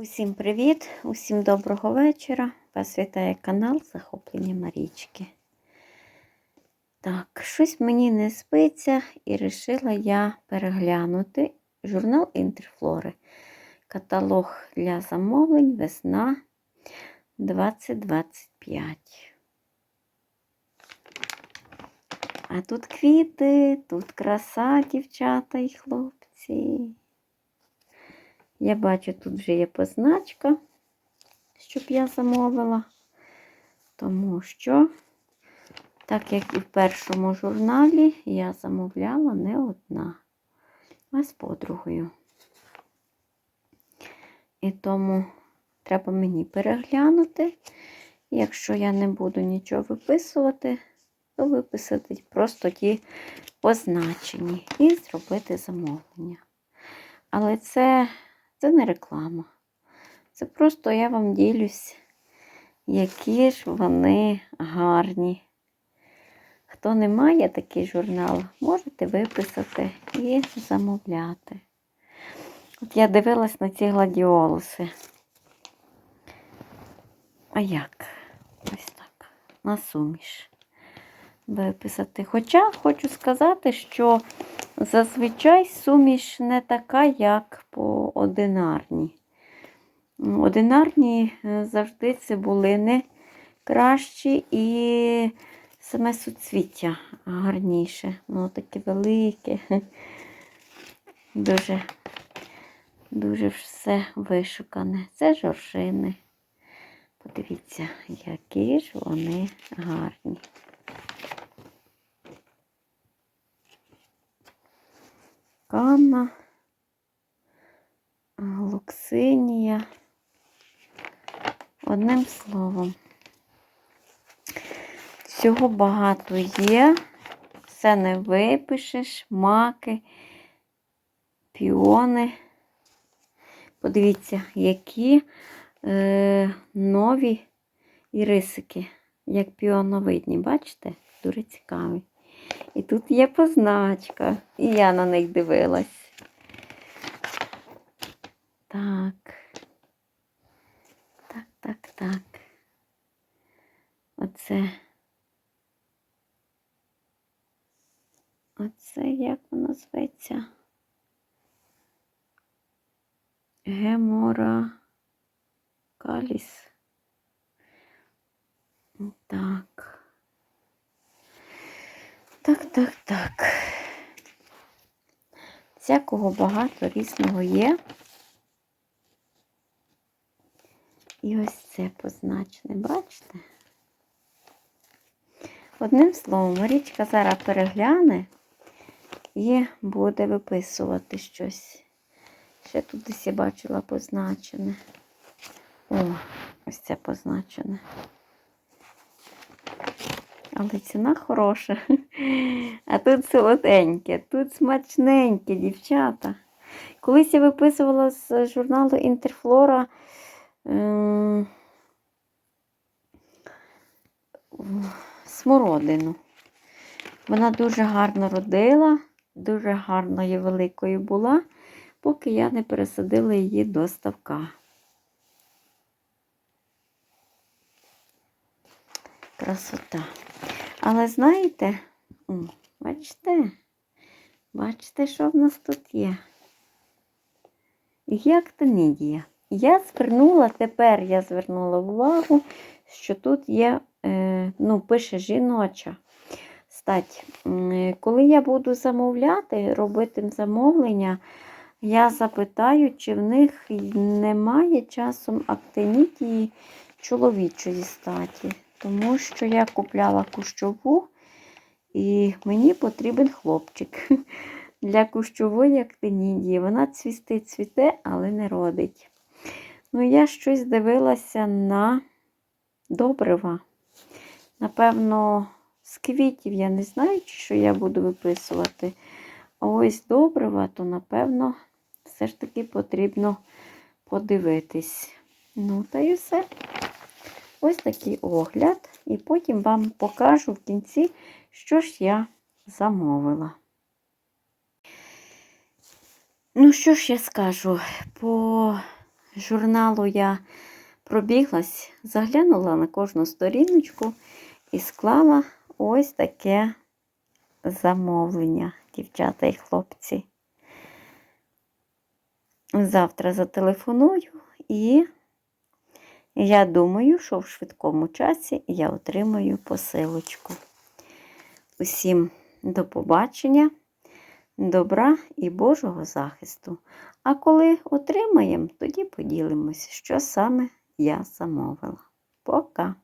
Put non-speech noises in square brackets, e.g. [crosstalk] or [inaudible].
Усім привіт, усім доброго вечора. Вас вітає канал Захоплення Марічки. Так, щось мені не спиться і вирішила я переглянути журнал Інтерфлори. Каталог для замовлень весна 2025. А тут квіти, тут краса, дівчата і хлопці. Я бачу, тут вже є позначка, щоб я замовила, тому що, так як і в першому журналі, я замовляла не одна, а з подругою. І тому треба мені переглянути. Якщо я не буду нічого виписувати, то виписати просто ті позначені і зробити замовлення. Але це це не реклама. Це просто я вам ділюсь, які ж вони гарні. Хто не має такий журнал, можете виписати і замовляти. От я дивилась на ці гладіолуси. А як? Ось так, на суміш виписати. Хоча хочу сказати, що Зазвичай суміш не така, як по одинарній. Одинарні е, завжди цибулини кращі і саме суцвіття гарніше. Воно таке велике, [laughs] дуже, дуже все вишукане. Це жоржини. Подивіться, які ж вони гарні. Канна, Луксинія. Одним словом, всього багато є, все не випишеш, маки, піони. Подивіться, які е, нові ірисики, як піоновидні, бачите? Дуже цікаві. І тут є позначка. І я на них дивилась. Так. Так, так, так. Оце. Оце як воно зветься? Гемора каліс. Так. Так, так, так. Всякого багато різного є. І ось це позначене, бачите? Одним словом, Марічка зараз перегляне і буде виписувати щось. Ще тут десь я бачила позначене. О, ось це позначене але ціна хороша. А тут солоденьке, тут смачненьке, дівчата. Колись я виписувала з журналу Інтерфлора ем, смородину. Вона дуже гарно родила, дуже гарною великою була, поки я не пересадила її до ставка. Красота. Але знаєте, о, бачите, бачите, що в нас тут є? Як тонідія. Я звернула, тепер я звернула увагу, що тут є, е, ну, пише жіноча стать. Коли я буду замовляти, робити замовлення, я запитаю, чи в них немає часом актинітії чоловічої статі тому що я купляла кущову, і мені потрібен хлопчик [laughs] для кущової актинідії. Вона цвісти цвіте, але не родить. Ну, я щось дивилася на добрива. Напевно, з квітів я не знаю, що я буду виписувати. А ось добрива, то, напевно, все ж таки потрібно подивитись. Ну, та й все. Ось такий огляд, і потім вам покажу в кінці, що ж я замовила. Ну, що ж я скажу, по журналу я пробіглась, заглянула на кожну сторіночку і склала ось таке замовлення, дівчата і хлопці. Завтра зателефоную і я думаю, що в швидкому часі я отримаю посилочку. Усім до побачення, добра і Божого захисту. А коли отримаємо, тоді поділимось, що саме я замовила. Пока!